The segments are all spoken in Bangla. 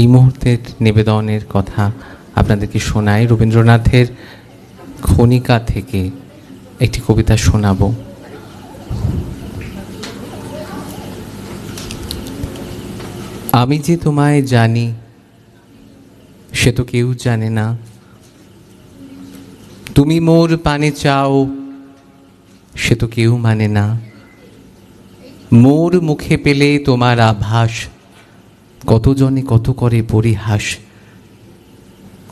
এই মুহূর্তের নিবেদনের কথা আপনাদেরকে শোনাই। রবীন্দ্রনাথের খনিকা থেকে একটি কবিতা শোনাবো। আমি যে তোমায় জানি, সে তো কেউ জানে না। তুমি মোর পানে চাও, সে তো কেউ মানে না। মোর মুখে পেলে তোমার আভাস কতজনে কত করে পরিহাস।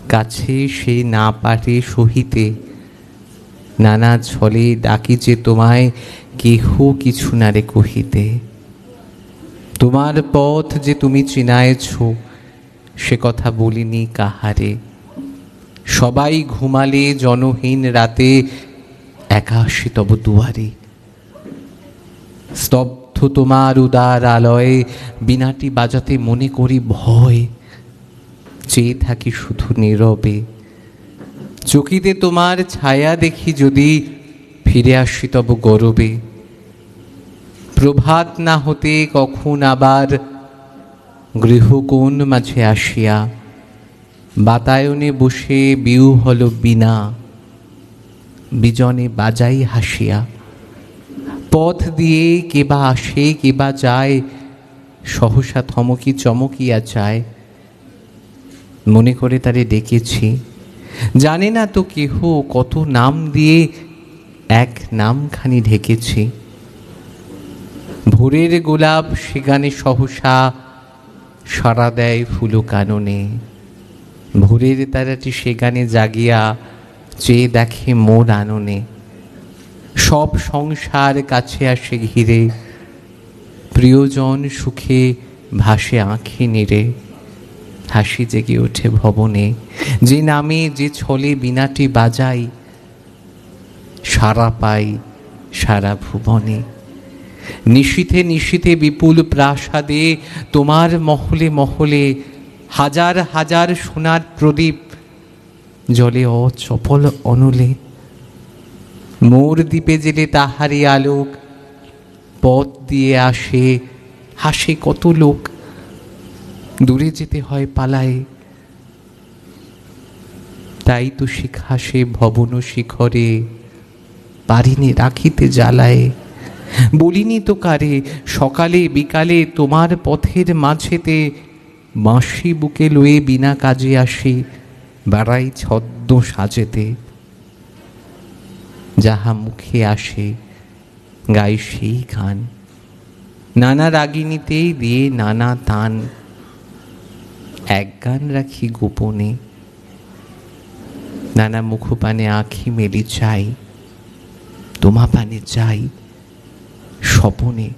কাছে সে না পারে সহিতে। নানা ছলে ডাকি যে তোমায় কেহ কিছু না রে কহিতে। তোমার পথ যে তুমি চিনায়েছ, সে কথা বলিনি কাহারে। সবাই ঘুমালে জনহীন রাতে একা আসি তব দুয়ারে। স্তব্ধ তোমার উদার আলয়ে বিনাটি বাজাতে মনে করি ভয়। চেয়ে থাকি শুধু নীরবে। চকিতে তোমার ছায়া দেখি যদি ফিরে আসি তব গরবে। প্রভাত না হতে কখন আবার গৃহকোণ মাঝে আসিয়া, বাতায়নে বসে বিউ হল বিনা, বিজনে বাজাই হাসিয়া। পথ দিয়ে কেবা আসে কেবা যায়, সহসা থমকি চমকিয়া যায়। মনে করে তারে ডেকেছি। জানে না তো কেহ কত নাম দিয়ে এক নামখানি ঢেকেছি। ভোরের গোলাপ সেগানে সহসা সারা দেয় ফুলো কাননে। ভোরের তারাটি সেগানে জাগিয়া চেয়ে দেখে মোর আননে। সব সংসার কাছে আসে ঘিরে। প্রিয়জন সুখে ভাসে আঁখি নিরে। হাসি জেগে ওঠে ভবনে। যে নামে যে ছলে বিনাটি বাজাই সারা পাই সারা ভুবনে। নিশীথে নিশীথে বিপুল প্রাসাদে, তোমার মহলে মহলে হাজার হাজার সোনার প্রদীপ জলে অচপল অনলে। মোর দ্বীপে জেলে তাহারি আলোক, পথ দিয়ে আসে হাসে কত লোক। দূরে যেতে হয় পালায়, তাই তো শিখাসে ভবন শিখরে, পারিনি রাখিতে জ্বালায়। বলিনি তো কারে, সকালে বিকালে তোমার পথের মাঝেতে বাঁশি বুকে লয়ে বিনা কাজে আসি বেড়াই ছদ্ম সাজেতে। যাহা মুখে আসে গাই সেই গান নানা রাগিনীতেই দিয়ে নানা তান। এক গান রাখি গোপনে। নানা মুখপানে আঁখি মেলি চাই। তোমা পানে চাই স্বপনে।